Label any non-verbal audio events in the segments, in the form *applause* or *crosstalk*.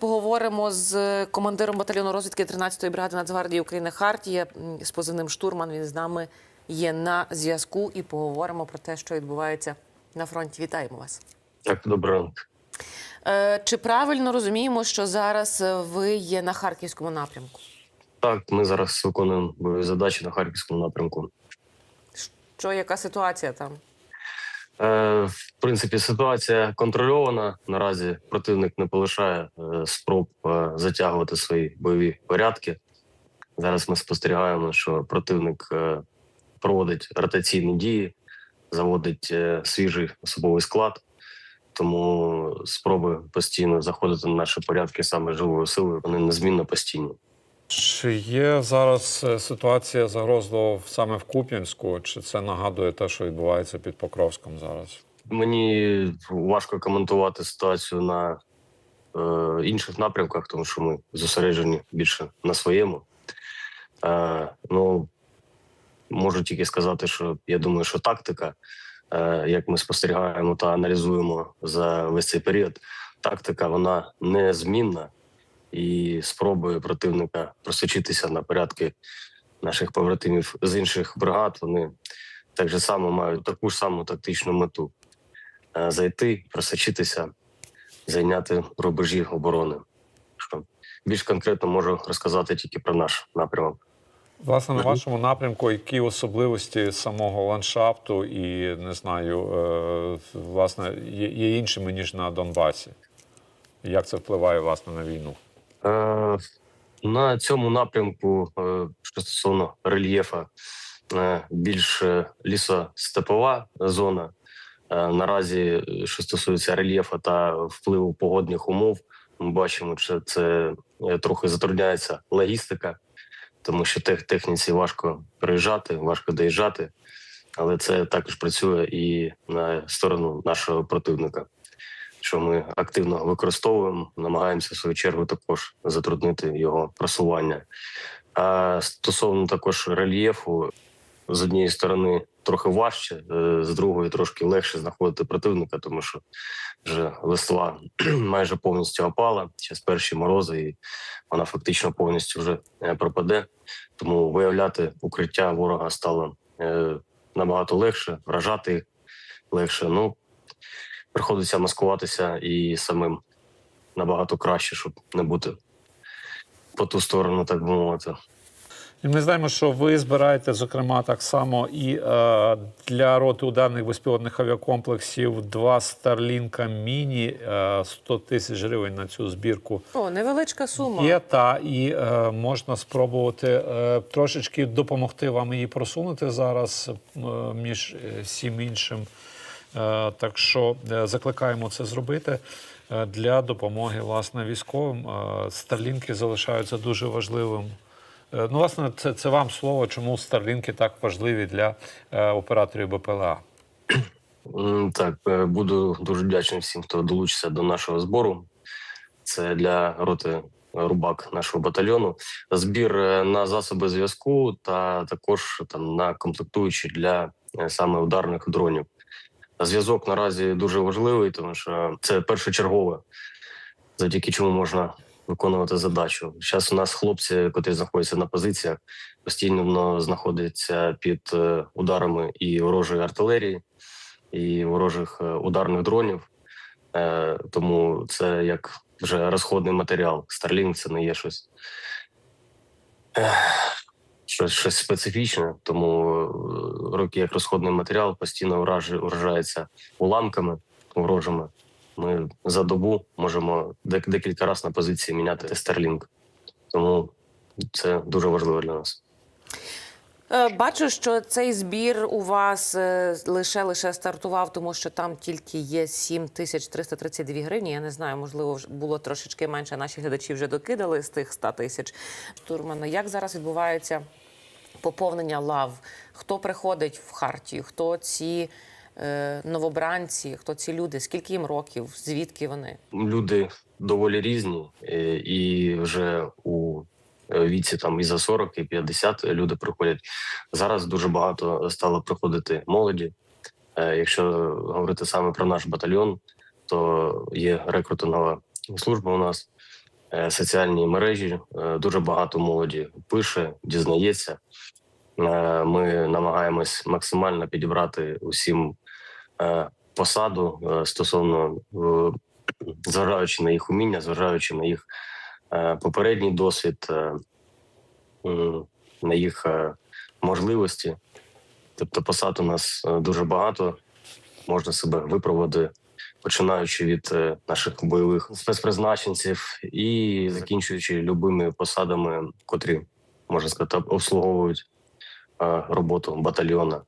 Поговоримо з командиром батальйону розвідки 13-ї бригади Нацгвардії України Хартія з позивним штурман. Він з нами є на зв'язку і поговоримо про те, що відбувається на фронті. Вітаємо вас. Так, доброго. Е, чи правильно розуміємо, що зараз ви є на харківському напрямку? Так, ми зараз виконуємо задачі на харківському напрямку. Що яка ситуація там? Е, в принципі, ситуація контрольована. Наразі противник не полишає е, спроб е, затягувати свої бойові порядки. Зараз ми спостерігаємо, що противник проводить ротаційні дії, заводить свіжий особовий склад. Тому спроби постійно заходити на наші порядки саме живою силою, вони незмінно постійні. Чи є зараз е, ситуація загрозлива саме в Куп'янську, чи це нагадує те, що відбувається під Покровськом зараз? Мені важко коментувати ситуацію на е, інших напрямках, тому що ми зосереджені більше на своєму. Е, ну, можу тільки сказати, що я думаю, що тактика, е, як ми спостерігаємо та аналізуємо за весь цей період, тактика вона незмінна і спроби противника просочитися на порядки наших побратимів з інших бригад. Вони так же само мають таку ж саму тактичну мету е, зайти, просочитися, зайняти рубежі оборони. Що більш конкретно можу розказати тільки про наш напрямок. Власне, на вашому напрямку, які особливості самого ландшафту і не знаю, е, власне, є, є іншими ніж на Донбасі? Як це впливає власне на війну? Е, на цьому напрямку, е, що стосовно рельєфа, е, більш лісостепова зона. Наразі, що стосується рельєфу та впливу погодних умов, ми бачимо, що це трохи затрудняється логістика, тому що тех, техніці важко приїжджати, важко доїжджати, але це також працює і на сторону нашого противника що ми активно використовуємо, намагаємося в свою чергу також затруднити його просування. А стосовно також рельєфу, з однієї сторони трохи важче, е, з другої трошки легше знаходити противника, тому що вже листва *clears throat* майже повністю опала. Зараз перші морози, і вона фактично повністю вже е, пропаде. Тому виявляти укриття ворога стало е, набагато легше, вражати легше. Ну приходиться маскуватися і самим набагато краще, щоб не бути по ту сторону, так би мовити. І ми знаємо, що ви збираєте, зокрема, так само і е, для роти ударних безпілотних авіакомплексів два Старлінка Міні е, 100 тисяч гривень на цю збірку. О, невеличка сума. Є та і е, можна спробувати е, трошечки допомогти вам її просунути зараз е, між е, всім іншим. Е, так що е, закликаємо це зробити е, для допомоги власне військовим. Старлінки залишаються дуже важливим. Ну, власне, це, це вам слово, чому старлінки так важливі для операторів БПЛА. Так, буду дуже вдячний всім, хто долучиться до нашого збору. Це для роти рубак нашого батальйону. Збір на засоби зв'язку та також там на комплектуючі для саме ударних дронів. Зв'язок наразі дуже важливий, тому що це першочергове, завдяки чому можна виконувати задачу. Зараз у нас хлопці, котрі знаходяться на позиціях, постійно знаходяться під е, ударами і ворожої артилерії, і ворожих е, ударних дронів. Е, Тому це як вже розходний матеріал. Starlink це не є щось. Щось, щось специфічне, тому е, роки як розходний матеріал постійно враж- вражається уламками ворожими. Ми за добу можемо дек- декілька разів на позиції міняти Starlink. Тому це дуже важливо для нас. Е, Бачу, що цей збір у вас лише лише стартував, тому що там тільки є 7332 гривні. Я не знаю, можливо, було трошечки менше. Наші глядачі вже докидали з тих 100 тисяч. Турмана, як зараз відбувається поповнення лав? Хто приходить в хартію? Хто ці е, новобранці? Хто ці люди? Скільки їм років? Звідки вони? люди доволі різні, е, і вже у е, віці там і за 40, і 50 люди приходять. Зараз дуже багато стало приходити молоді. Е, Якщо говорити саме про наш батальйон, то є рекрутингова служба у нас. Е, соціальні мережі. Е, Дуже багато молоді пише, дізнається. Е, Ми намагаємось максимально підібрати усім посаду стосовно зважаючи на їх уміння, зважаючи на їх попередній досвід, на їх можливості. Тобто посад у нас дуже багато, можна себе випробувати, починаючи від е, наших бойових спецпризначенців і закінчуючи любими посадами, котрі можна сказати, обслуговують е, роботу батальйона.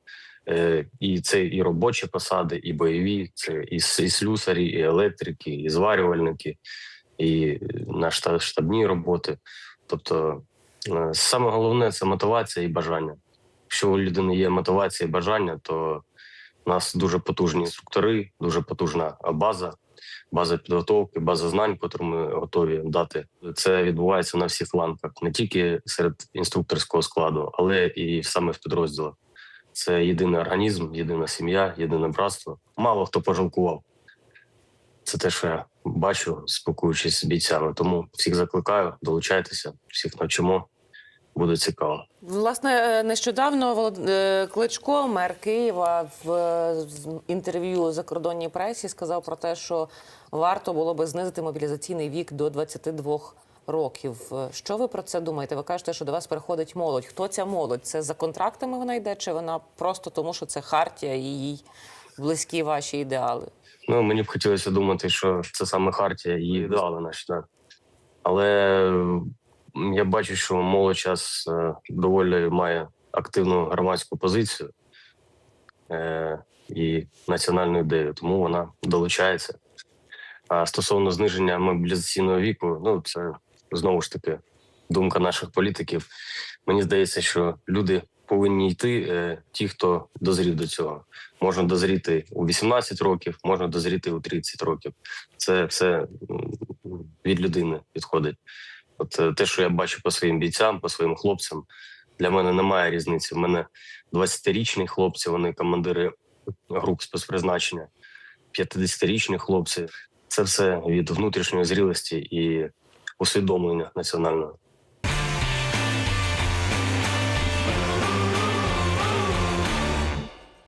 Е, І це і робочі посади, і бойові, це і, слюсарі, і електрики, і зварювальники, і на штабні роботи. Тобто, саме головне це мотивація і бажання. Якщо у людини є мотивація і бажання, то у нас дуже потужні інструктори, дуже потужна база, база підготовки, база знань, яку ми готові дати. Це відбувається на всіх ланках, не тільки серед інструкторського складу, але і саме в підрозділах. Це єдиний організм, єдина сім'я, єдине братство. Мало хто пожалкував. Це те, що я бачу, спілкуючись з бійцями. Тому всіх закликаю, долучайтеся, всіх навчимо. Буде цікаво. Власне, е, нещодавно Волод- е, Кличко, мер Києва, в е, інтерв'ю закордонній пресі сказав про те, що варто було би знизити мобілізаційний вік до 22 років. Що ви про це думаєте? Ви кажете, що до вас приходить молодь. Хто ця молодь? Це за контрактами вона йде, чи вона просто тому, що це хартія і їй близькі ваші ідеали? Ну, мені б хотілося думати, що це саме Хартія і ідеали наші. Так. Але я бачу, що молодь час е, доволі має активну громадську позицію е, і національну ідею, тому вона долучається. А стосовно зниження мобілізаційного віку, ну це знову ж таки думка наших політиків. Мені здається, що люди повинні йти, е, ті, хто дозрів до цього можна дозріти у 18 років, можна дозріти у 30 років. Це все від людини відходить. От е, те, що я бачу по своїм бійцям, по своїм хлопцям, для мене немає різниці. У мене 20-річні хлопці, вони командири груп спецпризначення, 50-річні хлопці. Це все від внутрішньої зрілості і усвідомлення національного.